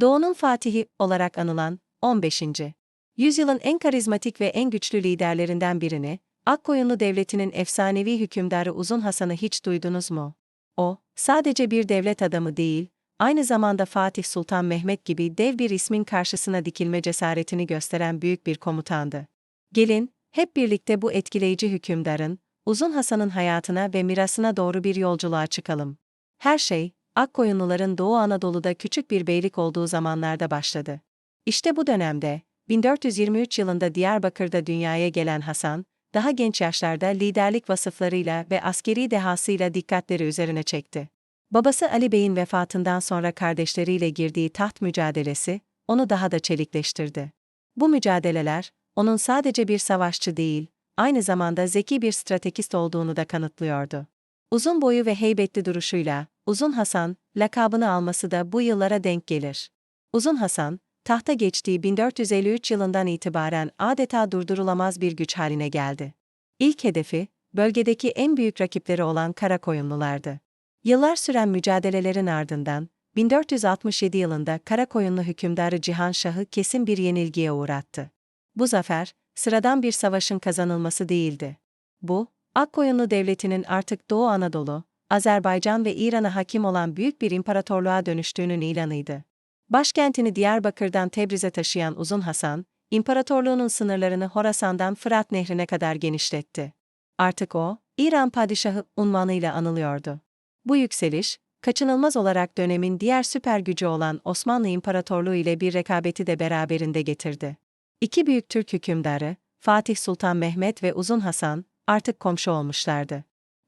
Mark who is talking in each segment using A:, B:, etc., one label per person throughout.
A: Doğu'nun Fatihi olarak anılan 15. yüzyılın en karizmatik ve en güçlü liderlerinden birini, Akkoyunlu Devleti'nin efsanevi hükümdarı Uzun Hasan'ı hiç duydunuz mu? O, sadece bir devlet adamı değil, aynı zamanda Fatih Sultan Mehmet gibi dev bir ismin karşısına dikilme cesaretini gösteren büyük bir komutandı. Gelin, hep birlikte bu etkileyici hükümdarın, Uzun Hasan'ın hayatına ve mirasına doğru bir yolculuğa çıkalım. Her şey, Akkoyunluların Doğu Anadolu'da küçük bir beylik olduğu zamanlarda başladı. İşte bu dönemde, 1423 yılında Diyarbakır'da dünyaya gelen Hasan, daha genç yaşlarda liderlik vasıflarıyla ve askeri dehasıyla dikkatleri üzerine çekti. Babası Ali Bey'in vefatından sonra kardeşleriyle girdiği taht mücadelesi, onu daha da çelikleştirdi. Bu mücadeleler, onun sadece bir savaşçı değil, aynı zamanda zeki bir stratejist olduğunu da kanıtlıyordu. Uzun boyu ve heybetli duruşuyla, Uzun Hasan, lakabını alması da bu yıllara denk gelir. Uzun Hasan, tahta geçtiği 1453 yılından itibaren adeta durdurulamaz bir güç haline geldi. İlk hedefi, bölgedeki en büyük rakipleri olan Karakoyunlulardı. Yıllar süren mücadelelerin ardından, 1467 yılında Karakoyunlu hükümdarı Cihan Şah'ı kesin bir yenilgiye uğrattı. Bu zafer, sıradan bir savaşın kazanılması değildi. Bu, Akkoyunlu Devleti'nin artık Doğu Anadolu, Azerbaycan ve İran'a hakim olan büyük bir imparatorluğa dönüştüğünün ilanıydı. Başkentini Diyarbakır'dan Tebriz'e taşıyan Uzun Hasan, imparatorluğunun sınırlarını Horasan'dan Fırat Nehri'ne kadar genişletti. Artık o, İran padişahı unvanıyla anılıyordu. Bu yükseliş, kaçınılmaz olarak dönemin diğer süper gücü olan Osmanlı İmparatorluğu ile bir rekabeti de beraberinde getirdi. İki büyük Türk hükümdarı, Fatih Sultan Mehmet ve Uzun Hasan, artık komşu olmuşlardı.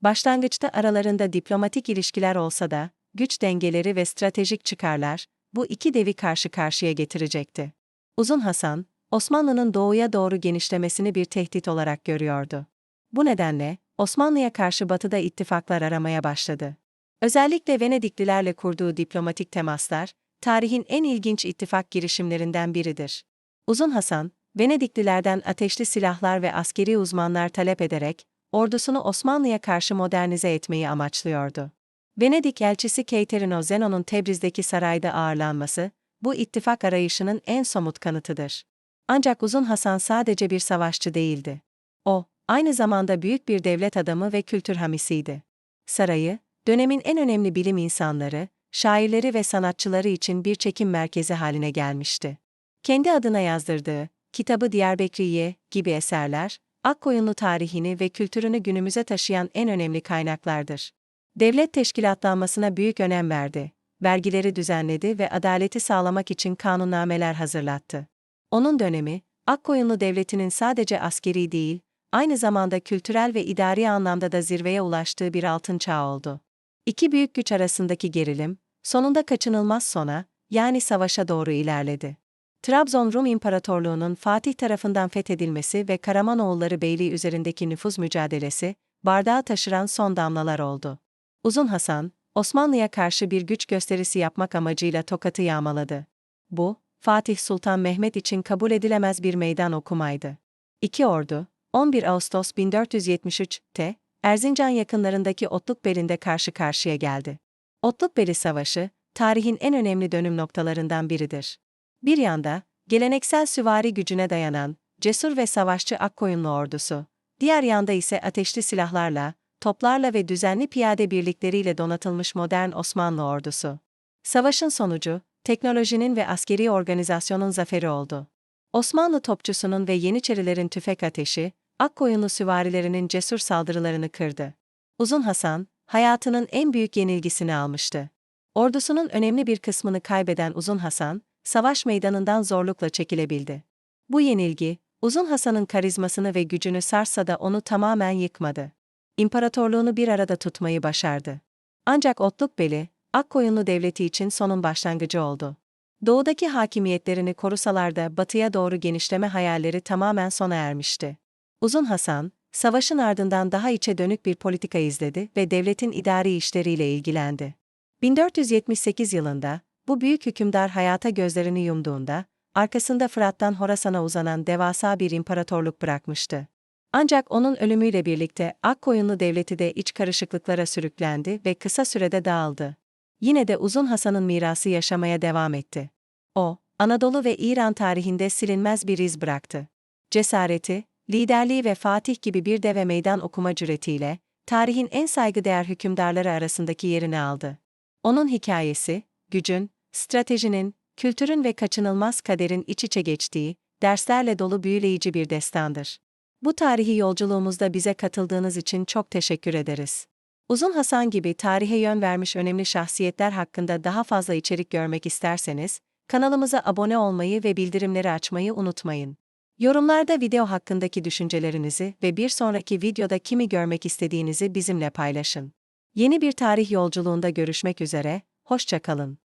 A: Başlangıçta aralarında diplomatik ilişkiler olsa da, güç dengeleri ve stratejik çıkarlar, bu iki devi karşı karşıya getirecekti. Uzun Hasan, Osmanlı'nın doğuya doğru genişlemesini bir tehdit olarak görüyordu. Bu nedenle, Osmanlı'ya karşı batıda ittifaklar aramaya başladı. Özellikle Venediklilerle kurduğu diplomatik temaslar, tarihin en ilginç ittifak girişimlerinden biridir. Uzun Hasan, Venediklilerden ateşli silahlar ve askeri uzmanlar talep ederek, ordusunu Osmanlı'ya karşı modernize etmeyi amaçlıyordu. Venedik elçisi Caterino Zenon'un Tebriz'deki sarayda ağırlanması, bu ittifak arayışının en somut kanıtıdır. Ancak Uzun Hasan sadece bir savaşçı değildi. O, aynı zamanda büyük bir devlet adamı ve kültür hamisiydi. Sarayı, dönemin en önemli bilim insanları, şairleri ve sanatçıları için bir çekim merkezi haline gelmişti. Kendi adına yazdırdığı, kitabı Diyarbekriye gibi eserler, Akkoyunlu tarihini ve kültürünü günümüze taşıyan en önemli kaynaklardır. Devlet teşkilatlanmasına büyük önem verdi, vergileri düzenledi ve adaleti sağlamak için kanunnameler hazırlattı. Onun dönemi, Akkoyunlu Devleti'nin sadece askeri değil, aynı zamanda kültürel ve idari anlamda da zirveye ulaştığı bir altın çağ oldu. İki büyük güç arasındaki gerilim, sonunda kaçınılmaz sona, yani savaşa doğru ilerledi. Trabzon Rum İmparatorluğu'nun Fatih tarafından fethedilmesi ve Karamanoğulları Beyliği üzerindeki nüfuz mücadelesi, bardağı taşıran son damlalar oldu. Uzun Hasan, Osmanlı'ya karşı bir güç gösterisi yapmak amacıyla Tokat'ı yağmaladı. Bu, Fatih Sultan Mehmet için kabul edilemez bir meydan okumaydı. İki ordu, 11 Ağustos 1473'te Erzincan yakınlarındaki Otlukbeli'nde karşı karşıya geldi. Otlukbeli Savaşı, tarihin en önemli dönüm noktalarından biridir. Bir yanda, geleneksel süvari gücüne dayanan, cesur ve savaşçı Akkoyunlu ordusu, diğer yanda ise ateşli silahlarla, toplarla ve düzenli piyade birlikleriyle donatılmış modern Osmanlı ordusu. Savaşın sonucu, teknolojinin ve askeri organizasyonun zaferi oldu. Osmanlı topçusunun ve Yeniçerilerin tüfek ateşi, Akkoyunlu süvarilerinin cesur saldırılarını kırdı. Uzun Hasan, hayatının en büyük yenilgisini almıştı. Ordusunun önemli bir kısmını kaybeden Uzun Hasan, savaş meydanından zorlukla çekilebildi. Bu yenilgi, Uzun Hasan'ın karizmasını ve gücünü sarsa da onu tamamen yıkmadı. İmparatorluğunu bir arada tutmayı başardı. Ancak Otlukbeli, Akkoyunlu Devleti için sonun başlangıcı oldu. Doğudaki hakimiyetlerini korusalar da batıya doğru genişleme hayalleri tamamen sona ermişti. Uzun Hasan, savaşın ardından daha içe dönük bir politika izledi ve devletin idari işleriyle ilgilendi. 1478 yılında, bu büyük hükümdar hayata gözlerini yumduğunda, arkasında Fırat'tan Horasan'a uzanan devasa bir imparatorluk bırakmıştı. Ancak onun ölümüyle birlikte Akkoyunlu Devleti de iç karışıklıklara sürüklendi ve kısa sürede dağıldı. Yine de Uzun Hasan'ın mirası yaşamaya devam etti. O, Anadolu ve İran tarihinde silinmez bir iz bıraktı. Cesareti, liderliği ve Fatih gibi bir deve meydan okuma cüretiyle, tarihin en saygıdeğer hükümdarları arasındaki yerini aldı. Onun hikayesi, gücün, stratejinin, kültürün ve kaçınılmaz kaderin iç içe geçtiği, derslerle dolu büyüleyici bir destandır. Bu tarihi yolculuğumuzda bize katıldığınız için çok teşekkür ederiz. Uzun Hasan gibi tarihe yön vermiş önemli şahsiyetler hakkında daha fazla içerik görmek isterseniz, kanalımıza abone olmayı ve bildirimleri açmayı unutmayın. Yorumlarda video hakkındaki düşüncelerinizi ve bir sonraki videoda kimi görmek istediğinizi bizimle paylaşın. Yeni bir tarih yolculuğunda görüşmek üzere, hoşçakalın.